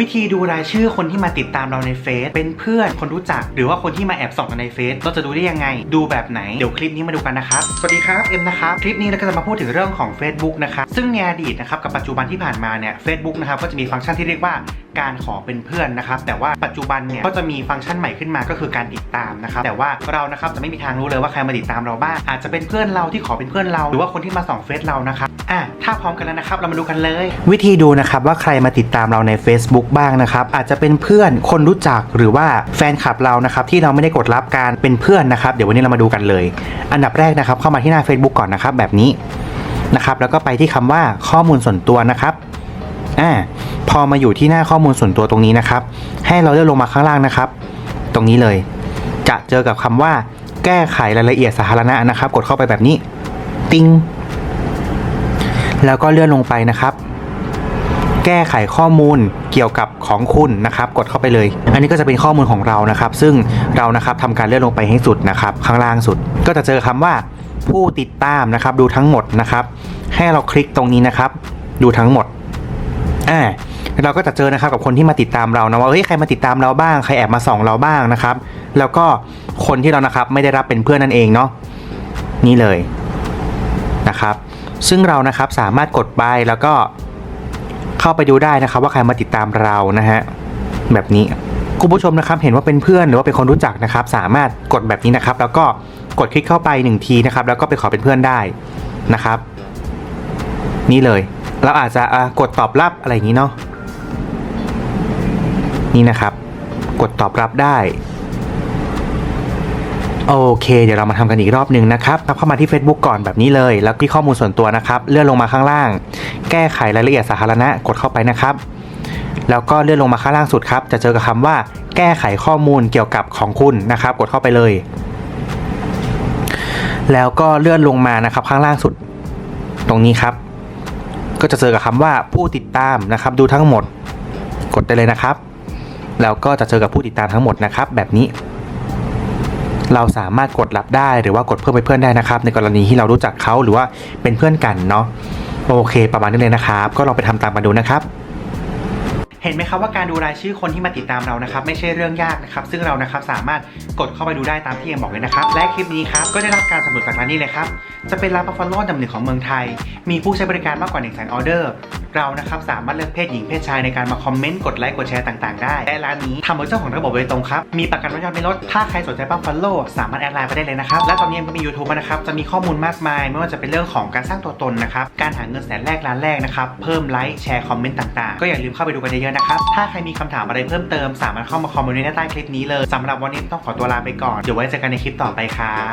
วิธีดูรายชื่อคนที่มาติดตามเราในเฟซเป็นเพื่อนคนรู้จัก หรือว่าคนที่มาแอบส่องกันในเฟซเราจะดูได้ยังไง ดูแบบไหนเดี๋ยวคลิปนี้มาดูกันนะครับ สวัสดีครับเอ็มนะครับคลิปนี้เราก็จะมาพูดถึงเรื่องของ Facebook นะครับซึ่งในอดีตนะครับกับปัจจุบันที่ผ่านมาเนี่ยเฟซบุ๊กนะครับก็จะมีฟังก์ชันที่เรียกว่า การขอเป็นเพื่อนนะครับ แต่ว่าปัจจุบันเนี่ยก็จะมีฟังก์ชันใหม่ขึ้นมาก็คือการติดตามนะครับ แต่ว่าเรานะครับจะไม่มีทางรู้เลยว่าใครมาติดตามเราบ้าง อาจจะเป็นเพื่อนเราที่ขอเป็นเพื่อนเรา หรือว่าคนที่มาส่องเฟซเรานะครับ อะ ถ้าพร้อมกันแล้วนะครับ เรามาดูกันเลย วิธีดูนะครับว่าใครมาติดตามเราใน Facebook บ้างนะครับ อาจจะเป็นเพื่อน คนรู้จัก หรือว่าแฟนคลับเรานะครับที่เราไม่ได้กดรับการเป็นเพื่อนนะครับ เดี๋ยววันนี้เรามาดูกันเลย อันดับแรกนะครับ เข้ามาที่หน้า Facebook ก่อนนะครับ แบบนี้นะครับ แล้วก็ไปที่คำว่าข้อมูลส่วนตัวนะครับ อ่า พอมาอยู่ที่หน้าข้อมูลส่วนตัวตรงนี้นะครับ ให้เราเลื่อนลงมาข้างล่างนะครับ ตรงนี้เลย จะเจอกับคำว่า แก้ไขรายละเอียดสาธารณะนะครับ กดเข้าไปแบบนี้ ติ้งแล้วก็เลื่อนลงไปนะครับ แก้ไขข้อมูลเกี่ยวกับของคุณนะครับ กดเข้าไปเลย อันนี้ก็จะเป็นข้อมูลของเรานะครับ ซึ่งเรานะครับทำการเลื่อนลงไปให้สุดนะครับ ข้างล่างสุด ก็จะเจอคำว่าผู้ติดตามนะครับ ดูทั้งหมดนะครับ ให้เราคลิกตรงนี้นะครับ ดูทั้งหมดอ่า เราก็จะเจอนะครับกับคนที่มาติดตามเรานะว่าเฮ้ยใครมาติดตามเราบ้างใครแอบมาส่องเราบ้างนะครับ แล้วก็คนที่เรานะครับไม่ได้รับเป็นเพื่อนนั่นเองเนาะนี่เลยนะครับซึ่งเรานะครับสามารถกดไปแล้วก็เข้าไปดูได้นะครับ ว่าใครมาติดตามเรานะฮะแบบนี้คุณผู้ชมนะครับเห็นว่าเป็นเพื่อนหรือว่าเป็นคนรู้จักนะครับ สามารถกดแบบนี้นะครับ แล้วก็กดคลิกเข้าไปหนึ่งทีนะครับ แล้วก็ไปขอเป็นเพื่อนได้นะครับ นี่เลย เราอาจจะะกดตอบรับอะไรอย่างนี้เนาะ นี่นะครับ กดตอบรับได้ โอเค เดี๋ยวเรามาทำกันอีกรอบหนึ่งนะครับเข้ามาที่ Facebook ก่อนแบบนี้เลย แล้วที่ข้อมูลส่วนตัวนะครับ เลื่อนลงมาข้างล่าง แก้ไขรายละเอียดสาธารณะกดเข้าไปนะครับแล้วก็เลื่อนลงมาข้างล่างสุดครับ จะเจอกับคำว่า แก้ไขข้อมูลเกี่ยวกับของคุณนะครับ กดเข้าไปเลย แล้วก็เลื่อนลงมานะครับ ข้างล่างสุด ตรงนี้ครับ ก็จะเจอกับคำว่าผู้ติดตามนะครับ ดูทั้งหมด กดได้เลยนะครับ แล้วก็จะเจอกับผู้ติดตามทั้งหมดนะครับ แบบนี้ เราสามารถกดรับได้หรือว่ากดเพิ่มไปเพื่อนได้นะครับ ในกรณีที่เรารู้จักเขาหรือว่าเป็นเพื่อนกันเนาะโอเค ประมาณนี้เลยนะครับ ก็ลองไปทำตามกันดูนะครับ เห็นไหมครับว่าการดูรายชื่อคนที่มาติดตามเรานะครับไม่ใช่เรื่องยากนะครับซึ่งเรานะครับสามารถกดเข้าไปดูได้ตามที่เอ็มบอกเลยนะครับและคลิปนี้ครับก็ได้รับการสนับสนุนจากร้านนี้เลยครับจะเป็นร้านบัฟฟาโล่ดับหนึ่งของเมืองไทย มีผู้ใช้บริการมากกว่า1 0 0 0 0 0ออเดอร์เรานะครับสามารถเลือกเพศหญิงเพศชายในการมาคอมเมนต์กดไลค์กดแชร์ต่างๆได้และร้านนี้ทำโดยเจ้าของระบบโดยตรงครับมีประกันรถยนต์ไม่ลดถ้าใครสนใจบัฟฟาโล่สามารถแอดไลน์ไปได้เลยนะครับและตอนนี้เอ็มก็มี YouTube นะครับจะมีข้อมูลมากมาย ไม่ว่าจะเป็นเรื่องของการสร้างตัวตนนะครับการหาเงินแสนแรกล้านแรกนะครับเพิ่มไลค์แชร์คอมเมนต์ต่างๆ ก็อย่าลืมเข้าไปดูกันเยอะนะครับ ถ้าใครมีคำถามอะไรเพิ่มเติมสามารถเข้ามาคอมเมนต์ใต้คลิปนี้เลยสำหรับวันนี้ต้องขอตัวลาไปก่อนเดี๋ยวไว้เจอกันในคลิปต่อไปครับ